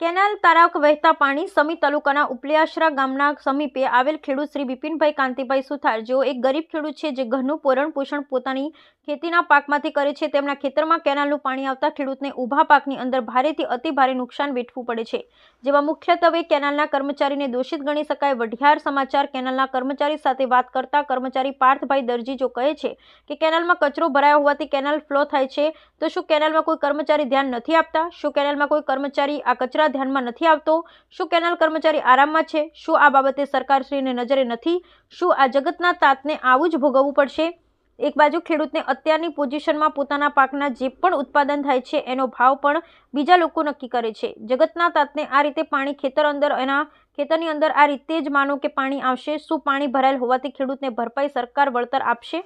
Canal તારાક વહેતા પાણી સમી તાલુકાના ઉપલિયાશરા ગામના સમીપે આવેલ ખેડૂત શ્રી બિપિનભાઈ કાંતિભાઈ સુથાર. જેઓ એક ગરીબ ખેડૂત છે જે ઘરનું પોરણ પોષણ પોતાની ખેતીના પાકમાંથી કરે છે. તેમના ખેતરમાં કેનાલનું પાણી આવતા ખેડૂતને ઊભા પાકની અંદર ભારેથી અતિ ભારે નુકસાન વેઠવું પડે છે. જેમાં મુખ્યત્વે કેનાલના કર્મચારીને દોષિત ગણી શકાય. વઢિયાર સમાચાર કેનાલના કર્મચારી સાથે વાત કરતા કર્મચારી પાર્થભાઈ દરજી જો કહે છે કે કેનાલમાં કચરો ભરાયો હોવાથી કેનાલ ફ્લો થાય છે. તો શું કેનાલમાં કોઈ કર્મચારી ધ્યાન નથી આપતા? શું કેનાલમાં કોઈ કર્મચારી આ કચરા ધ્યાનમાં નથી આવતો. શું કેનાલ કર્મચારી આરામમાં છે? શું આ બાબતે સરકારશ્રીને નજરે નથી? શું આ જગતના તાતને આવું જ ભોગવવું પડશે? એક બાજુ ખેડૂતને અત્યારની પોઝિશનમાં પોતાના પાકના જે પણ ઉત્પાદન થાય છે, એનો ભાવ પણ બીજા લોકો નક્કી કરે છે. જગતના તાતને આ રીતે પાણી ખેતર અંદર એના ખેતરની અંદર આ રીતે જ માનો કે પાણી આવશે. શું પાણી ભરાયેલ હોવાથી ખેડૂતને ભરપાઈ સરકાર વળતર આપશે?